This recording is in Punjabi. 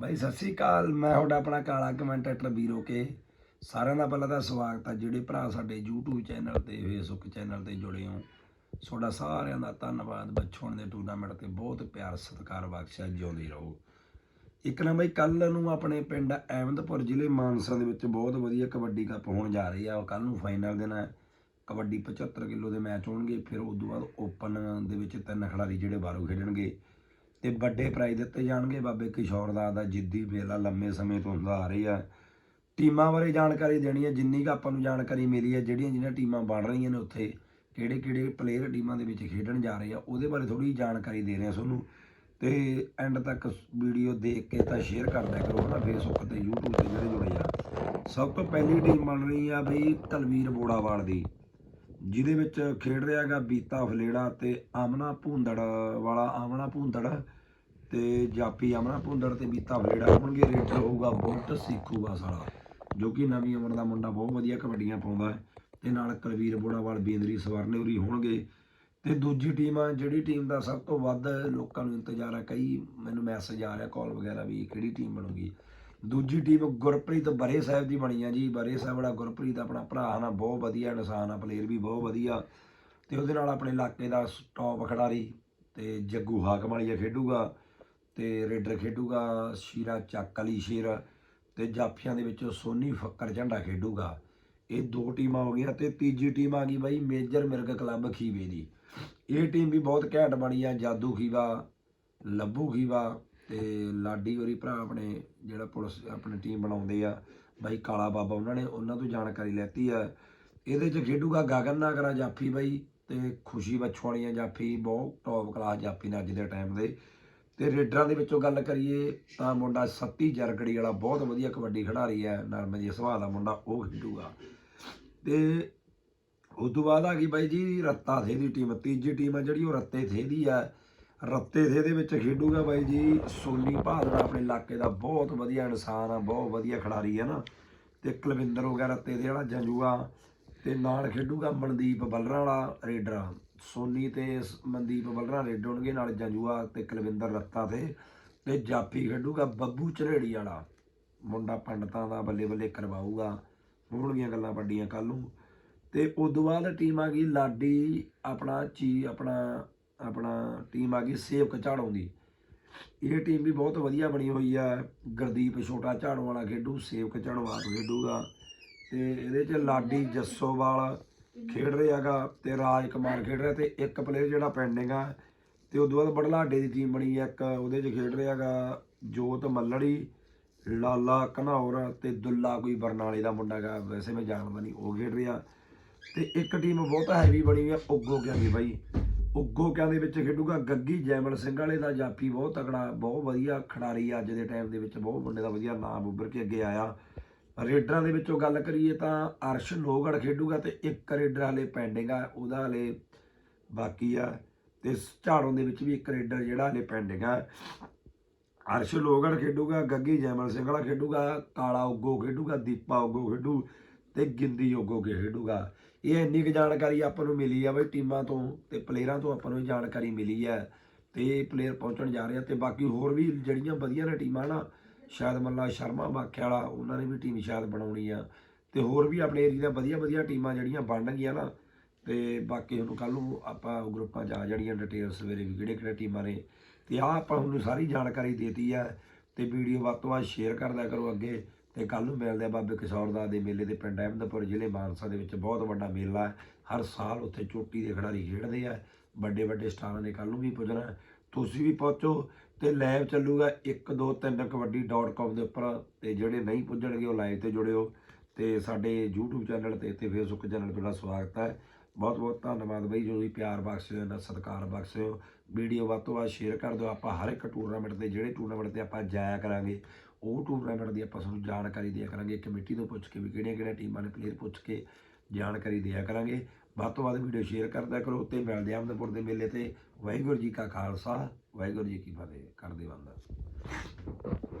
ਬਾਈ, ਸਤਿ ਸ੍ਰੀ ਅਕਾਲ। ਮੈਂ ਤੁਹਾਡਾ ਆਪਣਾ ਕਾਲਾ ਕਮੈਂਟੇਟਰ ਵੀਰੋ ਕੇ। ਸਾਰਿਆਂ ਦਾ ਪਹਿਲਾਂ ਤਾਂ ਸਵਾਗਤ ਹੈ ਜਿਹੜੇ ਭਰਾ ਸਾਡੇ YouTube ਚੈਨਲ ਤੇ, Facebook ਚੈਨਲ ਤੇ ਜੁੜੇ ਹੋ, ਤੁਹਾਡਾ ਸਾਰਿਆਂ ਦਾ ਧੰਨਵਾਦ। ਬੱਚੋਂ ਦੇ ਟੂਰਨਾਮੈਂਟ ਤੇ ਬਹੁਤ ਪਿਆਰ, ਸਤਿਕਾਰ ਬਖਸ਼ਿਆ ਜਿਉਂਦੇ ਰਹੋ। ਇੱਕ ਨਾ ਬਾਈ ਕੱਲ ਨੂੰ ਆਪਣੇ ਪਿੰਡ ਅਹਿਮਦਪੁਰ ਜ਼ਿਲ੍ਹੇ ਮਾਨਸਾ ਦੇ ਵਿੱਚ ਬਹੁਤ ਵਧੀਆ ਕਬੱਡੀ ਕੱਪ ਹੋਣ ਜਾ ਰਹੀ ਆ। ਕੱਲ ਨੂੰ ਫਾਈਨਲ ਦਿਨ ਹੈ। ਕਬੱਡੀ 75 ਕਿਲੋ ਦੇ ਮੈਚ ਹੋਣਗੇ। ਫਿਰ ਉਸ ਤੋਂ ਬਾਅਦ ਓਪਨ ਦੇ ਵਿੱਚ ਤਿੰਨ ਖਿਡਾਰੀ ਜਿਹੜੇ ਬਾਹਰੋਂ ਖੇਡਣਗੇ। ਤੇ ਵੱਡੇ ਪ੍ਰਾਈਜ਼ ਦਿੱਤੇ ਜਾਣਗੇ। ਬਾਬੇ ਕਿਸ਼ੋਰ ਦਾ ਦਾ ਜਿੱਦੀ ਮੇਲਾ ਲੰਮੇ ਸਮੇਂ ਤੋਂ ਹੁੰਦਾ ਆ ਰਹੀ ਆ। ਟੀਮਾਂ ਬਾਰੇ ਜਾਣਕਾਰੀ ਦੇਣੀ ਹੈ ਜਿੰਨੀ ਕੁ ਆਪਾਂ ਨੂੰ ਜਾਣਕਾਰੀ ਮਿਲੀ ਹੈ ਜਿਹੜੀਆਂ ਜਿਹੜੀਆਂ ਟੀਮਾਂ ਬਣ ਰਹੀਆਂ ਨੇ ਉੱਥੇ ਕਿਹੜੇ ਕਿਹੜੇ ਪਲੇਅਰ ਟੀਮਾਂ ਦੇ ਵਿੱਚ ਖੇਡਣ ਜਾ ਰਹੇ ਆ, ਉਹਦੇ ਬਾਰੇ ਥੋੜੀ ਜਾਣਕਾਰੀ ਦੇ ਰਹੇ ਆ ਤੁਹਾਨੂੰ। ਤੇ ਐਂਡ ਤੱਕ ਵੀਡੀਓ ਦੇਖ ਕੇ ਤਾਂ ਸ਼ੇਅਰ ਕਰ ਦਿਆ ਕਰੋ ਨਾ ਫੇਸਬੁੱਕ ਤੇ, YouTube ਤੇ ਜਿਹੜੇ ਜੁੜੇ ਆ। ਸਭ ਤੋਂ ਪਹਿਲੀ ਟੀਮ ਬਣ ਰਹੀ ਆ ਬਈ ਤਲਵੀਰ ਬੋੜਾਵਾਲ ਦੀ। ਜਿਹਦੇ ਵਿੱਚ ਖੇਡ ਰਿਹਾ ਹੈਗਾ ਬੀਤਾ ਫਲੇੜਾ ਤੇ ਆਮਨਾ ਭੁੰਦੜ ਵਾਲਾ ਆਮਨਾ ਭੁੰਦੜ ਤੇ ਜਾਪੀ ਆਮਨਾ ਭੁੰਦੜ ਤੇ ਬੀਤਾ ਫਲੇੜਾ ਹੋਣਗੇ, ਰੇਡਰ ਹੋਊਗਾ ਬੁੱਟ ਸਿੱਖੂਗਾ ਸਾਲਾ ਜੋ ਕਿ ਨਵੀਂ ਉਮਰ ਦਾ ਮੁੰਡਾ ਬਹੁਤ ਵਧੀਆ ਕਬੱਡੀਆਂ ਪਾਉਂਦਾ ਹੈ ਤੇ ਨਾਲ ਕੁਲਵੀਰ ਬੋੜਾਵਾਲ, ਬੇਂਦਰੀ ਸਵਰਨੇਉਰੀ ਹੋਣਗੇ ਤੇ ਦੂਜੀ ਟੀਮ ਆ, ਜਿਹੜੀ ਟੀਮ ਦਾ ਸਭ ਤੋਂ ਵੱਧ ਲੋਕਾਂ ਨੂੰ ਇੰਤਜ਼ਾਰ ਹੈ, ਕਈ ਮੈਨੂੰ ਮੈਸੇਜ ਆ ਰਿਹਾ ਕਾਲ ਵਗੈਰਾ ਵੀ ਕਿਹੜੀ ਟੀਮ ਬਣੂਗੀ। ਦੂਜੀ ਟੀਮ ਗੁਰਪ੍ਰੀਤ ਬਰੇ ਸਾਹਿਬ ਦੀ ਬਣੀ ਆ ਜੀ। ਬਰੇ ਸਾਹਿਬ ਵਾਲਾ ਗੁਰਪ੍ਰੀਤ ਆਪਣਾ ਭਰਾ ਨਾ, ਬਹੁਤ ਵਧੀਆ ਇਨਸਾਨ ਆ ਪਲੇਅਰ ਵੀ ਬਹੁਤ ਵਧੀਆ। ਤੇ ਉਹਦੇ ਨਾਲ ਆਪਣੇ ਇਲਾਕੇ ਦਾ ਟੌਪ ਖਿਡਾਰੀ ਤੇ ਜੱਗੂ ਹਾਕਮ ਵਾਲੀਆ ਖੇਡੂਗਾ ਤੇ ਰੇਡਰ ਖੇਡੂਗਾ ਸ਼ੀਰਾ ਚੱਕ ਅਲੀ ਸ਼ੇਰ ਤੇ ਜਾਫੀਆਂ ਦੇ ਵਿੱਚੋਂ ਸੋਨੀ ਫੱਕਰ ਝੰਡਾ ਖੇਡੂਗਾ। ਇਹ ਦੋ ਟੀਮਾਂ ਹੋ ਗਈਆਂ ਤੇ ਤੀਜੀ ਟੀਮ ਆ ਗਈ ਬਾਈ ਮੇਜਰ ਮਿਰਗ ਕਲੱਬ ਖੀਵੇ ਦੀ। ਇਹ ਟੀਮ ਵੀ ਬਹੁਤ ਘੈਂਟ ਬਣੀ ਆ, ਜਾਦੂ ਖੀਵਾ, ਲੱਭੂ ਖੀਵਾ ਤੇ ਲਾਡੀ ਹੋਰੀ ਭਰਾ ਆਪਣੇ ਜਿਹੜਾ ਪੁਲਿਸ ਆਪਣੀ ਟੀਮ ਬਣਾਉਂਦੇ ਆ, ਬਾਈ ਕਾਲਾ ਬਾਬਾ ਉਹਨਾਂ ਨੇ ਉਹਨਾਂ ਤੋਂ ਜਾਣਕਾਰੀ ਲੈਤੀ ਆ। ਇਹਦੇ 'ਚ ਖੇਡੂਗਾ ਗਗਨ ਨਾਗਰਾ ਜਾਫੀ ਬਾਈ ਤੇ ਖੁਸ਼ੀ ਬਛਵਾਲੀਆਂ ਜਾਫੀ, ਬਹੁਤ ਟੌਪ ਕਲਾਸ ਜਾਫੀ ਨੇ ਅੱਜ ਦੇ ਟਾਈਮ ਦੇ। ਤੇ ਰੇਡਰਾਂ ਦੇ ਵਿੱਚੋਂ ਗੱਲ ਕਰੀਏ ਤਾਂ ਮੁੰਡਾ ਸੱਤੀ ਜਰਗੜੀ ਵਾਲਾ ਬਹੁਤ ਵਧੀਆ ਕਬੱਡੀ ਖਿਡਾਰੀ ਹੈ ਨਰਮ ਜੀ ਸੁਭਾਅ ਦਾ ਮੁੰਡਾ, ਉਹ ਖੇਡੂਗਾ। ਤੇ ਉਸ ਤੋਂ ਬਾਅਦ ਆ ਗਈ ਬਾਈ ਜੀ ਰੱਤਾ ਥੇ ਦੀ ਟੀਮ ਤੀਜੀ ਟੀਮ ਆ ਜਿਹੜੀ ਉਹ ਰੱਤੇ ਥੇ ਦੀ ਆ। ਰੱਤੇ ਥੇ ਦੇ ਵਿੱਚ ਖੇਡੂਗਾ ਬਾਈ ਜੀ ਸੋਨੀ ਭਾਦੜਾ ਆਪਣੇ ਇਲਾਕੇ ਦਾ ਬਹੁਤ ਵਧੀਆ ਇਨਸਾਨ ਆ, ਬਹੁਤ ਵਧੀਆ ਖਿਡਾਰੀ ਹੈ ਨਾ। ਤੇ ਕੁਲਵਿੰਦਰ ਹੋ ਗਿਆ ਰੱਤੇ ਦੇ ਵਾਲਾ, ਜੰਜੂਆ। ਤੇ ਨਾਲ ਖੇਡੂਗਾ ਮਨਦੀਪ ਬੱਲਰਾਂ ਵਾਲਾ, ਰੇਡਰ। ਸੋਨੀ ਤੇ ਸ- ਮਨਦੀਪ ਬੱਲਰਾਂ ਰੇਡ ਹੋਣਗੇ, ਨਾਲ ਜੰਜੂਆ ਤੇ ਕੁਲਵਿੰਦਰ ਰੱਤਾ ਤੇ। ਤੇ ਜਾਫੀ ਖੇਡੂਗਾ ਬੱਬੂ ਝਲੇੜੀ ਵਾਲਾ। ਮੁੰਡਾ ਪੰਡਤਾਂ ਦਾ ਬੱਲੇ ਬੱਲੇ ਕਰਵਾਊਗਾ। ਹੋਣਗੀਆਂ ਗੱਲਾਂ ਵੱਡੀਆਂ ਕੱਲ ਨੂੰ। ਤੇ ਤੋਂ ਬਾਅਦ ਟੀਮ ਆ ਗਈ ਲਾਡੀ, ਆਪਣਾ ਚੀ, ਆਪਣਾ ਆਪਣਾ ਟੀਮ ਆ ਗਈ ਸੇਵਕ ਝਾੜੋਂ ਦੀ। ਇਹ ਟੀਮ ਵੀ ਬਹੁਤ ਵਧੀਆ ਬਣੀ ਹੋਈ ਆ। ਗੁਰਦੀਪ ਛੋਟਾ ਝਾੜੋਂ ਵਾਲਾ ਖੇਡੂ, ਸੇਵਕ ਝਾੜੋਂ ਆਪ ਖੇਡੂਗਾ। ਤੇ ਇਹਦੇ ਚ ਲਾਡੀ ਜੱਸੋਵਾਲ ਖੇਡ ਰਿਹਾਗਾ ਤੇ ਰਾਜ ਕੁਮਾਰ ਖੇਡ ਰਿਹਾ ਤੇ ਇੱਕ ਪਲੇਅਰ ਜਿਹੜਾ ਪੈਂਡਿੰਗ ਆ ਤੇ ਉਦੋਂ ਬਾਅਦ ਬੜਲਾਡੇ ਦੀ ਟੀਮ ਬਣੀ ਆ। ਇੱਕ ਉਹਦੇ ਚ ਖੇਡ ਰਿਹਾਗਾ ਜੋਤ ਮੱਲੜੀ, ਲਾਲਾ ਘਨੌਰ ਤੇ ਦੁੱਲਾ ਕੋਈ ਬਰਨਾਲੇ ਦਾ ਮੁੰਡਾ ਗਾ। ਵੈਸੇ ਮੈਂ ਜਾਣਦਾ ਨਹੀਂ, ਉਹ ਖੇਡ ਰਿਹਾ। ਤੇ ਇੱਕ ਟੀਮ ਬਹੁਤ ਹੈਵੀ ਬਣੀ ਹੋਈ ਆ, ਉੱਗੋ ਕਿਆਂ ਦੀ ਬਾਈ। ਉੱਗੋ ਕਿਆਂ ਦੇ ਵਿੱਚ ਖੇਡੂਗਾ? ਗੱਗੀ ਜੈਮਲ ਸਿੰਘ ਵਾਲੇ ਦਾ ਜਾਪੀ ਬਹੁਤ ਤਕੜਾ, ਬਹੁਤ ਵਧੀਆ ਖਿਡਾਰੀ ਅੱਜ ਦੇ ਟਾਈਮ ਦੇ ਵਿੱਚ, ਬਹੁਤ ਮੁੰਡੇ ਦਾ ਵਧੀਆ ਨਾਮ ਉੱਭਰ ਕੇ ਅੱਗੇ ਆਇਆ। ਰੇਡਰਾਂ ਦੇ ਵਿੱਚੋਂ ਗੱਲ ਕਰੀਏ ਤਾਂ ਅਰਸ਼ ਲੋਹਗੜ ਖੇਡੂਗਾ ਤੇ ਇੱਕ ਰੇਡਰ ਹਲੇ ਪੈਂਡਿੰਗ ਆ, ਉਹਦਾ ਹਲੇ ਬਾਕੀ ਆ। ਤੇ ਝਾੜੋਂ ਦੇ ਵਿੱਚ ਵੀ ਇੱਕ ਰੇਡਰ ਜਿਹੜਾ ਹਲੇ ਪੈਂਡਿੰਗ ਆ। ਅਰਸ਼ ਲੋਹਗੜ ਖੇਡੂਗਾ, ਗੱਗੀ ਜੈਮਲ ਸਿੰਘ ਵਾਲਾ ਖੇਡੂਗਾ, ਕਾਲਾ ਉਗੋ ਖੇਡੂਗਾ, ਦੀਪਾ ਉਗੋ ਖੇਡੂ ਤੇ ਗਿੰਦੀ ਉਗੋ ਕੇ ਖੇਡੂਗਾ। ਇਹ ਇੰਨੀ ਕੁ ਜਾਣਕਾਰੀ ਆਪਾਂ ਨੂੰ ਮਿਲੀ ਆ ਬਈ ਟੀਮਾਂ ਤੋਂ ਤੇ ਪਲੇਅਰਾਂ ਤੋਂ ਆਪਾਂ ਨੂੰ ਇਹ ਜਾਣਕਾਰੀ ਮਿਲੀ ਹੈ ਤੇ ਪਲੇਅਰ ਪਹੁੰਚਣ ਜਾ ਰਹੇ ਆ ਤੇ ਬਾਕੀ ਹੋਰ ਵੀ ਜਿਹੜੀਆਂ ਵਧੀਆ ਨੇ ਟੀਮਾਂ ਨਾ, ਸ਼ਾਇਦ ਮੱਲਾ ਸ਼ਰਮਾ ਬਾਖਿਆ ਵਾਲਾ ਉਹਨਾਂ ਨੇ ਵੀ ਟੀਮ ਸ਼ਾਇਦ ਬਣਾਉਣੀ ਆ। ਤੇ ਹੋਰ ਵੀ ਆਪਣੇ ਏਰੀਆ ਦੀਆਂ ਵਧੀਆ ਵਧੀਆ ਟੀਮਾਂ ਜਿਹੜੀਆਂ ਬਣਨਗੀਆਂ ਨਾ, ਤੇ ਬਾਕੀ ਹੁਣ ਕੱਲ ਨੂੰ ਆਪਾਂ ਗਰੁੱਪਾਂ 'ਚ ਆ ਜਾਣੀਆਂ ਡਿਟੇਲ ਸਵੇਰੇ ਵੀ ਕਿਹੜੇ ਕਿਹੜੇ ਟੀਮਾਂ ਨੇ। ਤੇ ਆ ਆਪਾਂ ਤੁਹਾਨੂੰ ਸਾਰੀ ਜਾਣਕਾਰੀ ਦੇਤੀ ਆ ਤੇ ਵੀਡੀਓ ਵੱਧ ਤੋਂ ਵੱਧ ਸ਼ੇਅਰ ਕਰਦਿਆ ਕਰੋ ਅੱਗੇ। ਤੇ ਕੱਲ ਨੂੰ ਮਿਲਦੇ ਆ ਬਾਬੇ ਕਿਸ਼ੋਰ ਦਾ ਦੇ ਮੇਲੇ ਦੇ ਪਿੰਡ ਅਹਿਮਦਪੁਰ ਜ਼ਿਲ੍ਹੇ ਮਾਨਸਾ ਦੇ ਵਿੱਚ ਬਹੁਤ ਵੱਡਾ ਮੇਲਾ ਹੈ। ਹਰ ਸਾਲ ਉੱਥੇ ਚੋਟੀ ਦੇ ਖਿਡਾਰੀ ਖੇਡਦੇ ਆ। ਵੱਡੇ ਵੱਡੇ ਸਟਾਰਾਂ ਨੇ ਕੱਲ ਨੂੰ ਵੀ ਪੁੱਜਣਾ ਤੁਸੀਂ ਵੀ ਪਹੁੰਚੋ ਤੇ ਲਾਈਵ ਚੱਲੂਗਾ 1 2 3 ਕਬੱਡੀ.com ਦੇ ਉੱਪਰ ਤੇ ਜਿਹੜੇ ਨਹੀਂ ਪੁੱਜਣਗੇ ਉਹ ਲਾਈਵ ਤੇ ਜੁੜਿਓ ਤੇ ਸਾਡੇ YouTube ਚੈਨਲ ਤੇ ਤੇ Facebook ਚੈਨਲ ਤੇ ਤੁਹਾਡਾ ਸਵਾਗਤ ਹੈ। ਬਹੁਤ ਬਹੁਤ ਧੰਨਵਾਦ ਬਈ, ਜੋ ਵੀ ਪਿਆਰ ਬਖਸ਼ਿਓ ਨਾ ਸਤਿਕਾਰ ਬਖਸ਼ਿਓ ਵੀਡੀਓ ਵੱਧ ਤੋਂ ਵੱਧ ਸ਼ੇਅਰ ਕਰ ਦਿਓ। ਆਪਾਂ ਹਰ ਇੱਕ ਟੂਰਨਾਮੈਂਟ ਤੇ, ਜਿਹੜੇ ਟੂਰਨਾਮੈਂਟ ਤੇ ਆਪਾਂ ਜਾਇਆ ਕਰਾਂਗੇ, ਉਹ ਟੂਰਨਾਮੈਂਟ ਦੀ ਆਪਾਂ ਤੁਹਾਨੂੰ ਜਾਣਕਾਰੀ ਦਿਆ ਕਰਾਂਗੇ। ਕਮੇਟੀ ਤੋਂ ਪੁੱਛ ਕੇ ਵੀ ਕਿਹੜੀਆਂ ਕਿਹੜੀਆਂ ਟੀਮਾਂ ਨੇ ਪਲੇਅਰ ਪੁੱਛ ਕੇ ਜਾਣਕਾਰੀ ਦਿਆ ਕਰਾਂਗੇ। ਵੱਧ ਤੋਂ ਵੱਧ ਵੀਡੀਓ ਸ਼ੇਅਰ ਕਰਦਿਆ ਕਰੋ। ਤੇ ਮਿਲਦੇ ਆਂ ਅਹਿਮਦਪੁਰ ਦੇ ਮੇਲੇ ਤੇ। ਵਾਹਿਗੁਰੂ ਜੀ ਕਾ ਖਾਲਸਾ, ਵਾਹਿਗੁਰੂ ਜੀ ਕੀ ਫਤਿਹ। ਕਰਦੇ ਬੰਦਾ।